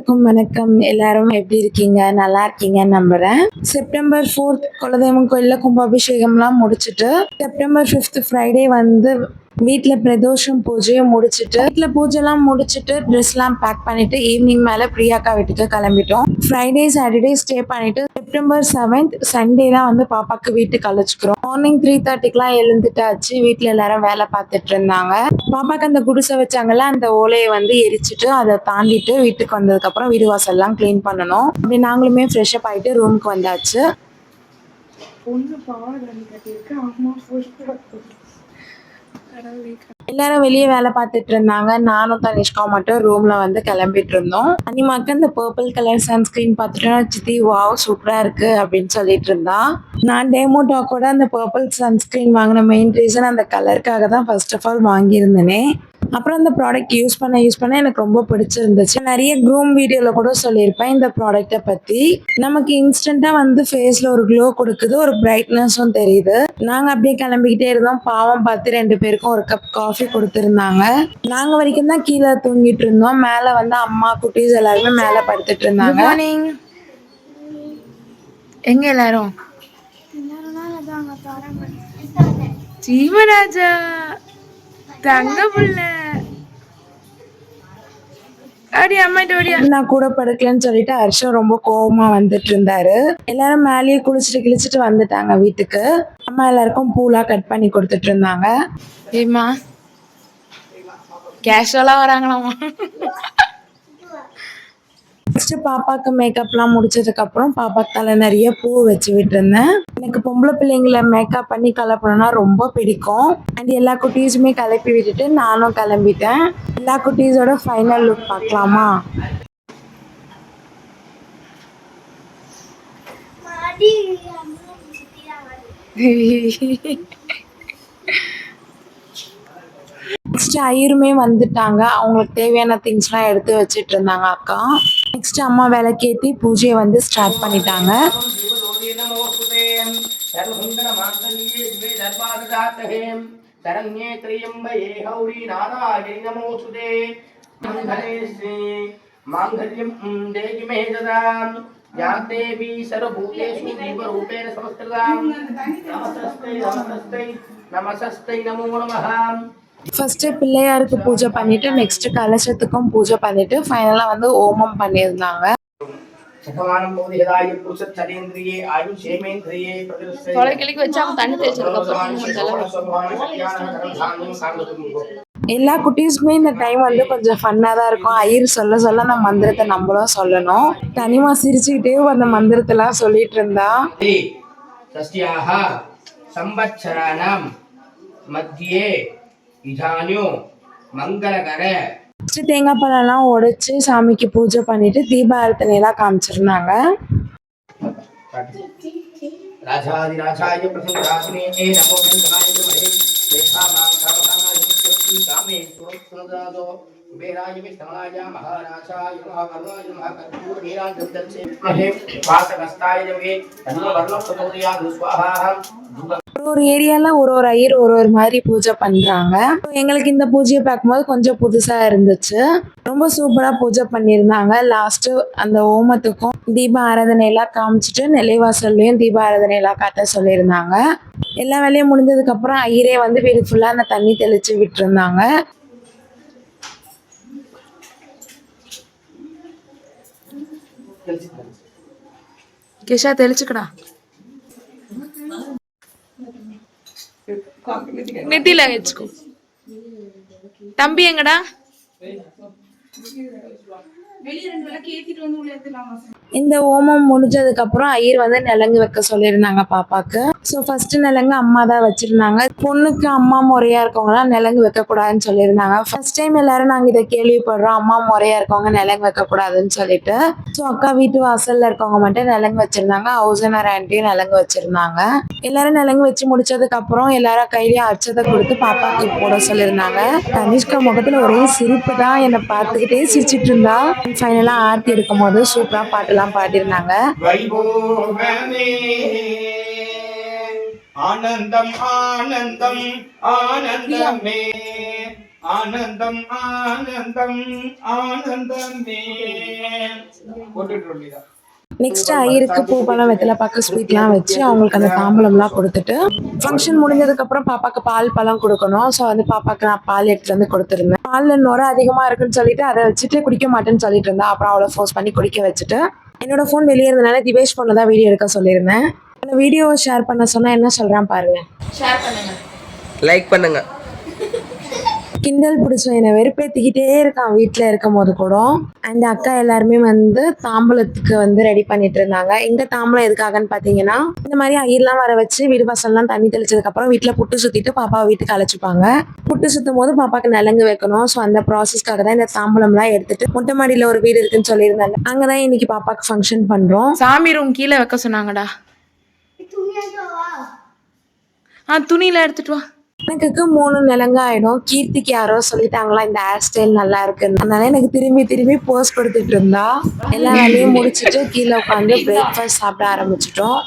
அனைவருக்கும் வணக்கம். எல்லாரும் எப்படி இருக்கீங்க? நல்லா இருக்கீங்க நம்புறேன். செப்டம்பர் ஃபோர்த் குலதெய்வம் கோயில்ல கும்பாபிஷேகம்லாம் முடிச்சுட்டு செப்டம்பர் ஃபிஃப்த் ஃப்ரைடே வந்து வீட்டில் பிரதோஷம் பூஜையும் முடிச்சுட்டு வீட்டில் பூஜைலாம் முடிச்சுட்டு ட்ரெஸ்லாம் பேக் பண்ணிட்டு ஈவினிங் மேலே பிரியாக்கா வீட்டுக்கு கிளம்பிட்டோம். ஃப்ரைடே சாட்டர்டே ஸ்டே பண்ணிட்டு செப்டம்பர் செவன்த் சண்டே தான் வந்து பாப்பாக்கு வீட்டுக்கு அழைச்சிக்கிறோம். Morning three தேர்ட்டிக்கெலாம் எழுந்துட்டாச்சு. வீட்டில் எல்லாரும் வேலை பார்த்துட்டு இருந்தாங்க. பாப்பாக்கு அந்த குடிசை வச்சாங்கல்ல அந்த ஓலையை வந்து எரிச்சிட்டு அதை தாண்டிட்டு வீட்டுக்கு வந்ததுக்கப்புறம் வீடு வாசல்லாம் க்ளீன் பண்ணணும். அப்படி நாங்களுமே ஃப்ரெஷ்அப் ஆகிட்டு ரூமுக்கு வந்தாச்சு. பொண்ணு பாவாடை கட்டியிருக்கு. அம்மா ஃபுல் எல்லாரும் வெளியே வேலை பார்த்துட்டு இருந்தாங்க. நானும் தனிஷ்கா மட்டும் ரூம்ல வந்து கிளம்பிட்டு இருந்தோம். அனிமாக்கு அந்த பர்பிள் கலர் சன்ஸ்கிரீன் பார்த்துட்டு சித்தி வாவ் சூப்பரா இருக்கு அப்படின்னு சொல்லிட்டு இருந்தா. நான் டேமோட்டா கூட அந்த பர்பிள் சன்ஸ்கிரீன் வாங்கின மெயின் ரீசன் அந்த கலருக்காக தான் ஃபர்ஸ்ட் ஆஃப் ஆல் வாங்கியிருந்தேனே. அப்புறம் அந்த ப்ராடக்ட் யூஸ் பண்ண யூஸ் பண்ண எனக்கு ரொம்ப பிடிச்சிருந்துச்சு. நிறைய க்ரூம் வீடியோவில் கூட சொல்லியிருப்பேன் இந்த ப்ராடக்ட்டை பற்றி நமக்கு இன்ஸ்டண்ட்டாக வந்து ஃபேஸில் ஒரு க்ளோ கொடுக்குது ஒரு பிரைட்னஸும் தெரியுது. நாங்கள் அப்படியே கிளம்பிக்கிட்டே இருந்தோம். பாவம் பார்த்து ரெண்டு பேருக்கும் ஒரு கப் காஃபி கொடுத்துருந்தாங்க. நாங்கள் வரைக்கும் தான் கீழே தூங்கிட்டு இருந்தோம். மேலே வந்து அம்மா குட்டீஸ் எல்லாருமே மேலே படுத்துட்டு இருந்தாங்க. மார்னிங் எங்க எல்லாரும்? ஜீவராஜா. தங்க புள்ள. நான் கூட படுக்கலன்னு சொல்லிட்டு ஹர்ஷம் ரொம்ப கோவமா வந்துட்டு இருந்தாரு எல்லாரும் மேலேயே குளிச்சுட்டு கிழிச்சிட்டு வந்துட்டாங்க வீட்டுக்கு. அம்மா எல்லாருக்கும் பூலாம் கட் பண்ணி கொடுத்துட்டு இருந்தாங்க ஏம்மா கேஷுவலா வராங்களாமா நெக்ஸ்ட் பாப்பாக்கு மேக்கப்லாம் முடிச்சதுக்கு அப்புறம் பாப்பாக்கு தலை நிறைய பூ வச்சு விட்டுருந்தேன். எனக்கு பொம்பளை பிள்ளைங்களை மேக்கப் பண்ணி கலப்பணும்னா ரொம்ப பிடிக்கும். அண்ட் எல்லா குட்டீஸுமே கிளப்பி விட்டுட்டு நானும் கிளம்பிட்டேன். எல்லா குட்டீஸோட ஃபைனல் லுக் பார்க்கலாமா? நெக்ஸ்ட்டு ஐயருமே வந்துட்டாங்க. அவங்களுக்கு தேவையான திங்ஸ்லாம் எடுத்து வச்சிட்டு இருந்தாங்க அக்கா. நெக்ஸ்ட் அம்மா விளக்கேத்தி பூஜையை வந்து ஸ்டார்ட் பண்ணிட்டாங்க. சரண்யே திரியம்பயே ஹௌரி நாராயணி நமோசுதே மங்களேஸ்ரீ மாங்கல்யம் தேகிமே ததாம் யாத்தேவி சர்வபூதேஷு ஜீவரூபேண சமஸ்திரதாம் நமசஸ்தை நமசஸ்தை நமசஸ்தை நமோ நமஹாம் ஃபஸ்ட்டு பிள்ளையாருக்கு பூஜை பண்ணிவிட்டு நெக்ஸ்ட்டு கலசத்துக்கும் பூஜை பண்ணிவிட்டு ஃபைனலாக வந்து ஓமம் பண்ணியிருந்தாங்க. எல்லா குட்டீஸுமே இந்த டைம் வந்து கொஞ்சம் ஃபன்னாக தான் இருக்கும். ஐயர் சொல்ல சொல்ல அந்த மந்திரத்தை நம்மளும் சொல்லணும். தனிமா சிரிச்சுக்கிட்டே அந்த மந்திரத்தெல்லாம் சொல்லிட்டு இருந்தா. சஷ்டியாக சம்பச்சராணம் மத்தியே இதானியும் மங்களகர ஃபஸ்ட்டு தேங்காய் பழம்லாம் உடைச்சி சாமிக்கு பூஜை பண்ணிட்டு தீபாரத்தனையெல்லாம் காமிச்சிருந்தாங்க ராஜாதி ராஜாய பிரசங்காசினே நமோ வெங்கடாய விமலே தேசாமாம் சர்வகாமாய முக்தி காமே சுரஸ்வரதாதோ குபேராய விஷ்ணவாய மகாராஜாய மகாகருணாய மகாகர்பூர வீராஞ்சம் தம்சே மகே வாசகஸ்தாய ஜவே தன்ன வர்ணம் சதோதியா துஸ்வாஹாஹம் ஒரு ஒரு ஏரியால ஒரு ஒரு ஐயர் ஒரு ஒரு மாதிரி பூஜை பண்றாங்க. எங்களுக்கு இந்த பூஜையை பார்க்கும்போது கொஞ்சம் புதுசா இருந்துச்சு. ரொம்ப சூப்பரா பூஜை பண்ணியிருந்தாங்க. லாஸ்ட் அந்த ஓமத்துக்கும் தீப ஆராதனை எல்லாம் காமிச்சிட்டு நிலைவாசல்லையும் தீப ஆராதனை எல்லாம் காட்ட சொல்லியிருந்தாங்க. எல்லா வேலையும் முடிஞ்சதுக்கு அப்புறம் ஐயரே வந்து வீடு ஃபுல்லா அந்த தண்ணி தெளிச்சு விட்டுருந்தாங்க. கிஷா தெளிச்சுக்கடா. நெத்தியில வச்சுக்கோ. தம்பி எங்கடா? இந்த ஓமம் முடிஞ்சதுக்கு அப்புறம் ஐயர் வந்து நிலங்கு வைக்க சொல்லியிருந்தாங்க பாப்பாக்கு. ஸோ ஃபர்ஸ்ட் நிலங்கு அம்மா தான் வச்சிருந்தாங்க. பொண்ணுக்கு அம்மா முறையா இருக்கவங்களாம் நிலங்கு வைக்கக்கூடாதுன்னு சொல்லியிருந்தாங்க. ஃபர்ஸ்ட் டைம் எல்லாரும் நாங்கள் இதை கேள்விப்படுறோம். அம்மா முறையா இருக்கவங்க நிலங்கு வைக்கக்கூடாதுன்னு சொல்லிட்டு. ஸோ அக்கா வீட்டு வாசல்ல இருக்கவங்க மட்டும் நிலங்கு வச்சிருந்தாங்க. ஓனர் ஆண்டியும் நிலங்கு வச்சிருந்தாங்க. எல்லாரும் நிலங்கு வச்சு முடிச்சதுக்கு அப்புறம் எல்லாரும் கையிலையும் அச்சதை கொடுத்து பாப்பாக்கு போட சொல்லியிருந்தாங்க. தனிஷ்கா முகத்துல ஒரே சிரிப்பு தான் என்னை பார்த்துக்கிட்டே சிரிச்சிட்டு இருந்தா. ஃபைனலா ஆர்த்தி எடுக்கும் போது சூப்பரா பாட்டுலாம் பாடியிருந்தாங்க. ஆனந்தம் ஆனந்தம் ஆனந்தமே. ஆனந்தம் ஆனந்தம் ஆனந்தமே. போட்டுட்டு நெக்ஸ்ட் ஐயருக்கு பூ பழம் வெத்தலை பாக்கு ஸ்வீட்லாம் வச்சு அவங்களுக்கு அந்த தாம்பழம்லாம் கொடுத்துட்டு ஃபங்க்ஷன் முடிஞ்சதுக்கப்புறம் பாப்பாக்கு பால் பழம் கொடுக்கணும். ஸோ வந்து பாப்பாக்கு நான் பால் எடுத்துட்டு வந்து கொடுத்துருந்தேன். பாலில் நுர அதிகமாக இருக்குன்னு சொல்லிட்டு அதை வச்சுட்டு குடிக்க மாட்டேன்னு சொல்லிட்டு இருந்தா அப்புறம் அவ்வளோ ஃபோர்ஸ் பண்ணி குடிக்க வச்சுட்டு என்னோட ஃபோன் வெளியே இருந்தனால திவேஷ் ஃபோனில் தான் வீடியோ எடுக்க சொல்லியிருந்தேன். அந்த வீடியோவை ஷேர் பண்ண சொன்னால் என்ன சொல்கிறான் பாருங்க. ஷேர் பண்ணுங்க. லைக் பண்ணுங்க. கிண்டல் பிடிச்சோம் என்னை வெறுப்பேற்றிக்கிட்டே இருக்கான். வீட்டில் இருக்கும் போது கூட. அண்ட் அக்கா எல்லாருமே வந்து தாம்பூலத்துக்கு வந்து ரெடி பண்ணிட்டு இருந்தாங்க. இந்த தாம்பூலம் எதுக்காகன்னு பார்த்தீங்கன்னா இந்த மாதிரி ஐயர்லாம் வர வச்சு வீடு வாசல்லாம் தண்ணி தெளிச்சதுக்கப்புறம் வீட்டில் புட்டு சுற்றிட்டு பாப்பாவை வீட்டுக்கு அழைச்சிப்பாங்க. புட்டு சுற்றும் போது பாப்பாக்கு நலங்கு வைக்கணும். ஸோ அந்த ப்ராசஸ்க்காக தான் இந்த தாம்பூலம்லாம் எடுத்துட்டு மொட்டை மாடியில் ஒரு வீடு இருக்குன்னு சொல்லியிருந்தாங்க. அங்கே தான் இன்னைக்கு பாப்பாக்கு ஃபங்க்ஷன் பண்ணுறோம் சாமி ரூம் கீழே வைக்க சொன்னாங்கடா. ஆ துணியில எடுத்துட்டு வா. எனக்கு மூணு நிலங்க ஆயிடும். கீர்த்திக்கு யாரோ சொல்லிட்டாங்களா இந்த ஹேர் ஸ்டைல் நல்லா இருக்குன்னு. அதனால எனக்கு திரும்பி திரும்பி போஸ் கொடுத்துட்டு இருந்தா. எல்லா வேலையும் முடிச்சுட்டு கீழே உட்காந்து பிரேக்ஃபாஸ்ட் சாப்பிட ஆரம்பிச்சிட்டோம்.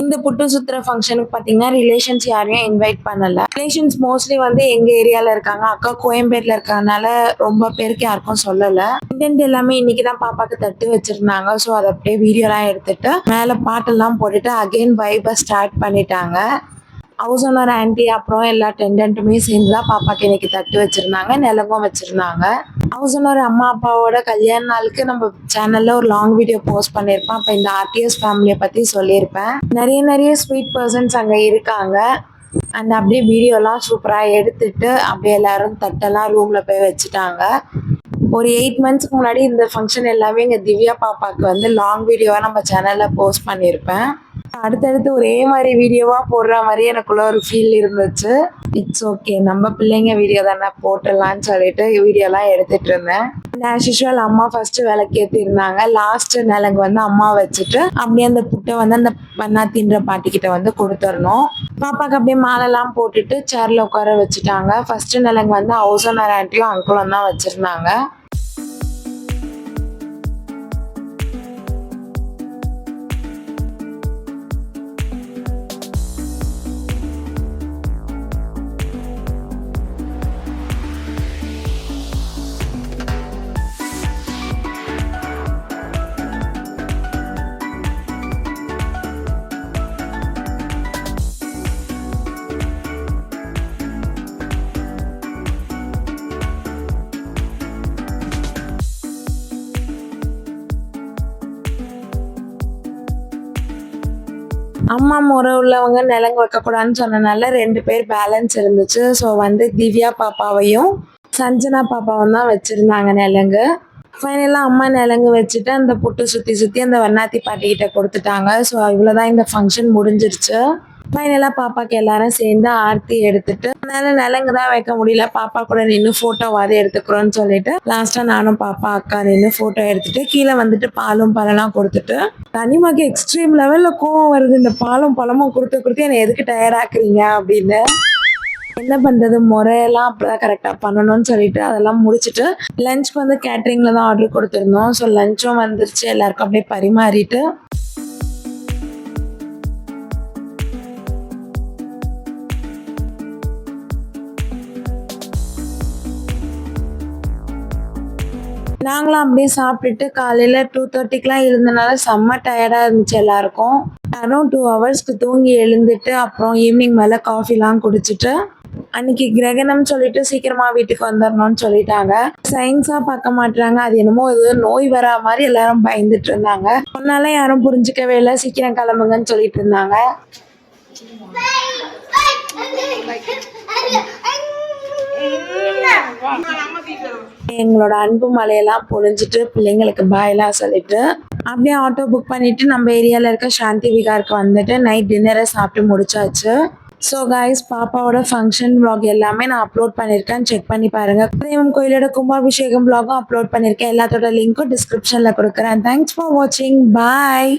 இந்த புட்டு சுத்துற ஃபங்க்ஷனுக்கு பார்த்தீங்கன்னா ரிலேஷன்ஸ் யாரையும் இன்வைட் பண்ணல. ரிலேஷன்ஸ் மோஸ்ட்லி வந்து எங்க ஏரியால இருக்காங்க. அக்கா கோயம்பேட்ல இருக்கறனால ரொம்ப பேருக்கு யாருக்கும் சொல்லல. இன்டென்ட் எல்லாமே இன்னைக்கு தான் பாப்பாக்கு தட்டு வச்சிருந்தாங்க. ஸோ அதை அப்படியே வீடியோலாம் எடுத்துட்டு மேலே பாட்டெல்லாம் போட்டுட்டு அகைன் வைபை ஸ்டார்ட் பண்ணிட்டாங்க. ஹவுஸ் ஓனர் ஆன்ட்டி அப்புறம் எல்லா டெண்டன்ட்டுமே சேர்ந்து தான் பாப்பாக்கு இன்னைக்கு தட்டு வச்சிருந்தாங்க நிலவும் வச்சிருந்தாங்க. ஹவுஸ் ஓனர் அம்மா அப்பாவோட கல்யாண நாளுக்கு நம்ம சேனல்ல ஒரு லாங் வீடியோ போஸ்ட் பண்ணியிருப்பேன் அப்போ இந்த ஆர்டிஎஸ் ஃபேமிலியை பத்தி சொல்லியிருப்பேன். நிறைய நிறைய ஸ்வீட் பர்சன்ஸ் அங்கே இருக்காங்க. அண்ட் அப்படியே வீடியோலாம் சூப்பராக எடுத்துட்டு அப்படியே எல்லாரும் தட்டெல்லாம் ரூம்ல போய் வச்சுட்டாங்க. ஒரு எயிட் மந்த்ஸ்க்கு முன்னாடி இந்த ஃபங்க்ஷன் எல்லாமே இங்கே திவ்யா பாப்பாவுக்கு வந்து லாங் வீடியோவாக நம்ம சேனலில் போஸ்ட் பண்ணியிருப்பேன். அடுத்தடுத்து ஒரே மாதிரி வீடியோவாக போடுற மாதிரி எனக்குள்ள ஒரு ஃபீல் இருந்துச்சு. இட்ஸ் ஓகே நம்ம பிள்ளைங்க வீடியோ தானே போட்டுடலான்னு சொல்லிட்டு வீடியோலாம் எடுத்துட்டு இருந்தேன். ஆஸ் யூஷுவல் அம்மா ஃபர்ஸ்ட் விளக்கேற்றி இருந்தாங்க லாஸ்ட் நிலங்கு வந்து அம்மா வச்சுட்டு அப்படியே அந்த புட்டை வந்து அந்த பண்ணா தின்ற பாட்டிக்கிட்ட வந்து கொடுத்துடணும். பாப்பாக்கு அப்படியே மாலைலாம் போட்டுட்டு சேர்ல உட்கார வச்சுட்டாங்க. ஃபர்ஸ்ட் நிலங்கு வந்து ஹவுஸ் ஓனர் ஆண்டியும் அங்கிளும் தான் வச்சிருந்தாங்க. அம்மா முறை உள்ளவங்க நிலங்கு வைக்கக்கூடாதுன்னு சொன்னனால ரெண்டு பேர் பேலன்ஸ் இருந்துச்சு. ஸோ வந்து திவ்யா பாப்பாவையும் சஞ்சனா பாப்பாவும் தான் வச்சுருந்தாங்க நிலங்கு. ஃபைனலாக அம்மா நிலங்கு வச்சுட்டு அந்த புட்டு சுற்றி சுற்றி அந்த வண்ணாத்தி பாட்டிக்கிட்ட கொடுத்துட்டாங்க. ஸோ இவ்வளோதான் இந்த ஃபங்க்ஷன் முடிஞ்சிருச்சு. ஃபைனலாக பாப்பாக்கு எல்லாரும் சேர்ந்து ஆர்த்தி எடுத்துட்டு அதனால நிலங்கு தான் வைக்க முடியல. பாப்பா கூட நின்று ஃபோட்டோவாது எடுத்துக்கிறோன்னு சொல்லிட்டு லாஸ்ட்டாக நானும் பாப்பா அக்கா நின்று ஃபோட்டோ எடுத்துட்டு கீழே வந்துட்டு பாலும் பழம்லாம் கொடுத்துட்டு தனிமாக்கு எக்ஸ்ட்ரீம் லெவலில் கோவம் வருது. இந்த பாலும் பழமும் கொடுத்து கொடுத்து என்னை எதுக்கு டயர்டாக்குறீங்க அப்படின்னு. என்ன பண்ணுறது முறையெல்லாம் அப்பதான் கரெக்டாக பண்ணணும்னு சொல்லிட்டு அதெல்லாம் முடிச்சுட்டு லஞ்ச் வந்து கேட்ரிங்கில் தான் ஆர்டர் கொடுத்துருந்தோம். ஸோ லஞ்சும் வந்துருச்சு. எல்லாருக்கும் அப்படியே பரிமாறிட்டு நாங்களும் அப்படியே சாப்பிட்டுட்டு காலையில் டூ தேர்ட்டிக்கெலாம் இருந்தனால செம்ம டயர்டாக இருந்துச்சு எல்லாருக்கும் அரௌண்ட் டூ ஹவர்ஸ்க்கு தூங்கி எழுந்துட்டு அப்புறம் ஈவினிங் மேலே காஃபிலாம் குடிச்சிட்டு அன்னைக்கு கிரகணம் சொல்லிட்டு சீக்கிரமா வீட்டுக்கு வந்துடணும்னு சொல்லிட்டாங்க சயின்ஸா பார்க்க மாட்டாங்க அது என்னமோ இது நோய் வரா மாதிரி எல்லாரும் பயந்துட்டு இருந்தாங்க அதனால யாரும் புரிஞ்சுக்கவே இல்லை சீக்கிரம் கிளம்புங்கன்னு சொல்லிட்டு இருந்தாங்க எங்களோட அன்பு மலையெல்லாம் பொழிஞ்சிட்டு பிள்ளைங்களுக்கு பாயெல்லாம் சொல்லிட்டு அப்படியே ஆட்டோ புக் பண்ணிட்டு நம்ம ஏரியால இருக்க சாந்தி விகாருக்கு வந்துட்டு நைட் டின்னரை சாப்பிட்டு முடிச்சாச்சு. ஸோ கைஸ் பாப்பாவோட ஃபங்க்ஷன் vlog எல்லாமே நான் அப்லோட் பண்ணியிருக்கேன் செக் பண்ணி பாருங்க. பிரேமம் கோயிலோட கும்பாபிஷேகம் vlog-ம் அப்லோட் பண்ணியிருக்கேன் எல்லாத்தோட லிங்க்கும் டிஸ்கிரிப்ஷனில் கொடுக்குறேன். தேங்க்ஸ் ஃபார் வாட்சிங் பாய்